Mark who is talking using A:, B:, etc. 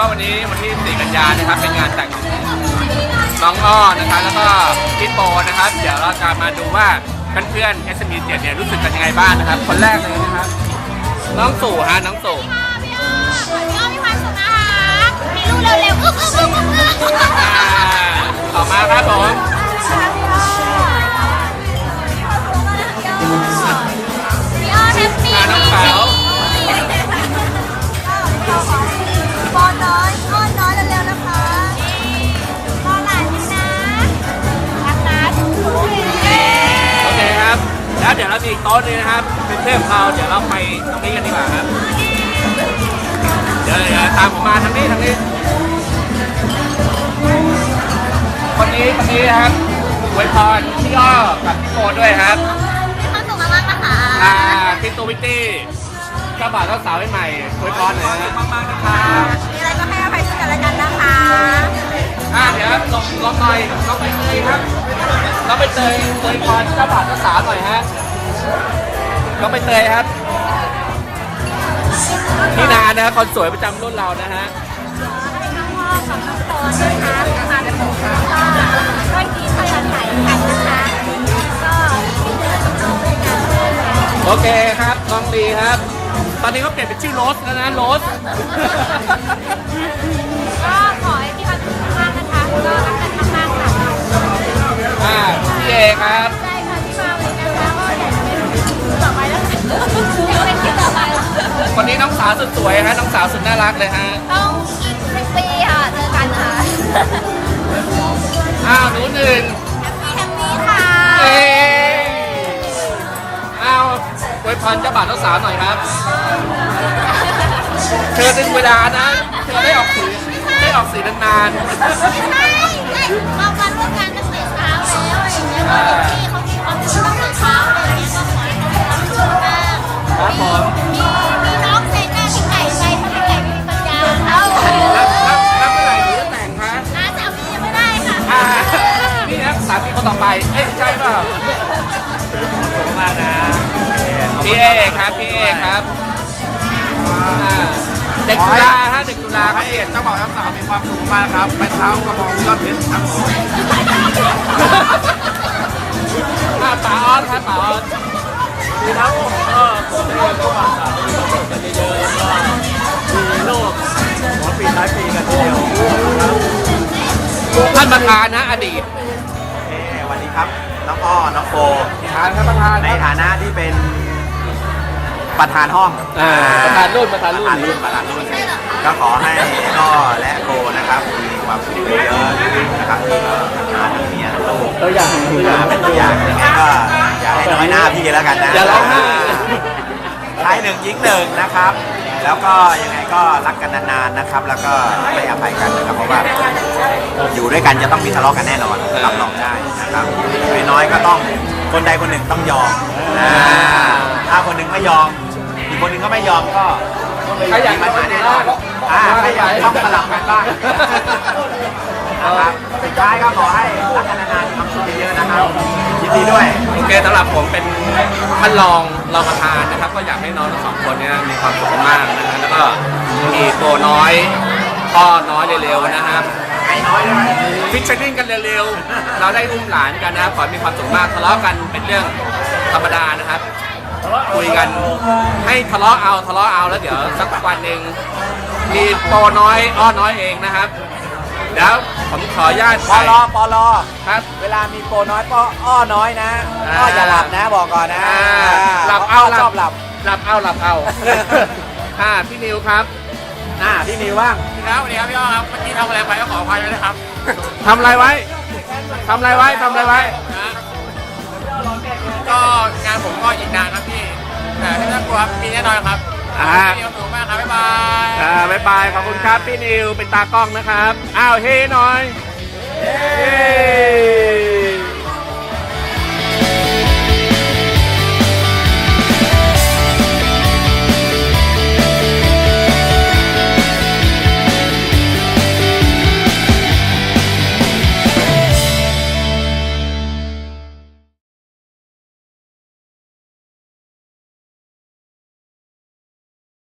A: ก็วันนี้วันที่ 4 กันยานะครับ เป็นงานแต่งน้องอ้อนะครับ แล้วก็พี่โปนะครับ เดี๋ยวเราจะมาดูว่าเพื่อนๆ SME 7เนี่ยรู้สึกกันยังไงบ้างนะครับ คนแรกเลยนะครับ น้องสู่ฮะน้องสู่
B: พี่อ้อพี่อ้อมีคว แล้ว
A: เดี๋ยวเรามีอีกโต๊ะหนึงนะครับ เป็นเพื่อนของเราเดี๋ยวเราไปตรงนี้กันดีกว่าครับ เดี๋ยวเดี๋ยวตามผมมาทางนี้ทางนี้ คนนี้คนนี้นะครับอวยพรพี่อ้อกับพี่โกด้วยครับ
B: มีความสุขมากๆนะคะ
A: อ่าพี่ตูวิตตี้เจ้าบ่าวเจ้าสาวใหม่ๆอวยพรหน่อยนะมากๆนะครับ
B: มีอะไรก็ให้อภัยซึ่งกันและกันนะคะ
A: อ่าเดี๋ยวลองลองหน่อยลองไปเตยครับลองไปเตย เตยพรเจ้าบ่าวเจ้าสาวหน่อยฮะลองไปเตยครับพี่นานะครับคนสวยประจำรุ่นเรานะฮะ
B: น้องพ่อกับน้องโตนะคะมาเป็นผู้ก็ช่วยทีมพยันไหนกันนะคะก็ที่เดินตรงด้วยกันนะคะ
A: โอเคครับน้องดีครับ ตอนนี้เขาเปลี่ยนเป็นชื่อโรสแล้วนะโรสา
B: ว
A: สุดสวยฮะน้องสาวสุดน่ารักเลยฮะ
B: ต้องอีกสิบปีค่ะเจอกันค่ะ
A: อ้าวหนูหนึ่ง
B: แฮปปี้ค่ะ
A: เอ้อ้าวอวยพรเจ้าบ่าวเจ้าสาวหน่อยครับ เธอดึงเวลานะเธอได้ออกสีได้ออกสีนาน
B: ใช่ใช่เรามาร่วมงานตั้งแต่เช้าแล้วอะไรอย่างเงี้ยที่เขามีค คน
A: ต่
B: อไป
A: เอ้ยใช่เปล่าขอบคุณมากนะพี่เอครับพี่เอครับอ่าเด็กจุฬาฮะเด็กจุฬาครับเอก
C: เจ้าบ่าวเจ้าสาวมีความสุขมากครับไปเท้ากระบองยอดเพชรครับผม
A: อ่าป๋าออสครับป๋าออส
C: ดีครับผมก็ผมเรียนก็มาสาวมีความสุขกันเยอะๆก็มีโลกหัวปีท้ายปีกันทีเดียวครับ
A: ท่านประธานนะอดีต
D: เอ้ส วัสดีครับน้องอ้อน้องโฟ
A: ประธานครับประธาน
D: ในฐานะที่เป็นประธานห้อง
A: อ่าประธานรุ่นประธานรุ่น
D: ประธานรุ่นประธานรุ่นก็ขอให้อ้อและโฟนะครับมีความสุขเยอะๆนะครับที่ทำงานมีเมียทั้งลูก
A: ตัวอย่าง
D: อ่าเป็นตัวอย่างยังไงก็อย่าให้น้อยหน้าพี่แล้วกันนะ
A: อย่าร้องไห้
D: ใช้หนึ่งยิงหนึ่งนะครับ แล้วก็ยังไงก็รักกันนานๆนะครับ แล้วก็ให้อภัยกันนะครับเพราะว่าอยู่ด้วยกันจะต้องมีทะเลาะกันแน่นอนรับรองได้นะครับไม่น้อยก็ต้องคนใดคนหนึ่งต้องยอมอ่าถ้าคนหนึ่งไม่ยอม อีกคนหนึ่งก็ไม่ยอมก็
A: ใครอยาก
D: มีปัญหาแน่นอนอ่าใครอยากต้องสลับกันบ้างนะครับสุดท้ายก็ขอให้รักกันนานๆมีความสุขเยอะๆนะครับยินดีด้วย
A: เคสำหรับผมเป็นท่านรองรองประธานนะครับ ก็อยากให้น้องทั้งสองคนเนี้มีความสุขมากนะฮะแล้วก็มีโตน้อยพ่อน้อยเร็วๆนะครับ
D: ให้น้อยด้วย
A: ฟิชเชอร์นิ่งกันเร็วๆเราได้อุ้มหลานกันนะครับขอให้มีความสุขมากทะเลาะกันเป็นเรื่องธรรมดานะครับ คุยกันให้ทะเลาะเอาทะเลาะเอาแล้วเดี๋ยวสักวันหนึ่งมีโตน้อยอ้อน้อยเองนะครับ แล้วผมขออนุญาต
D: ปอลอปอลอ
A: ครับ
D: เวลามีโปรน้อยปออ้อน้อยนะอ้ออย่าหลับนะบอกก่อนนะ
A: อ่าหลับเอา
D: พระชอบหลับ
A: หลับเอาหลับเอา อ่าพี่นิวครับ
D: อ่าพี่นิวบ้าง
C: ครับสวัสดีครับพี่อ้อครับเมื่อกี้ทำอะไรไปก็ขออภัยด้วยนะครับ
A: ทำอะไรไว้ทำอะไรไว้ทำอะไรไว้
C: นะก็งานผมก็อีกนานครับพี่แต่ไม่ต้องกลัวครับมีแน่นอนครับ
A: อ่า
C: พี่ขอบคุณมากครับบ๊ายบาย
A: อ่าบ๊ายบาย ขอบคุณครับ พี่นิว เป็นตากล้องนะครับ อ้าว เฮ้หน่อย เฮ้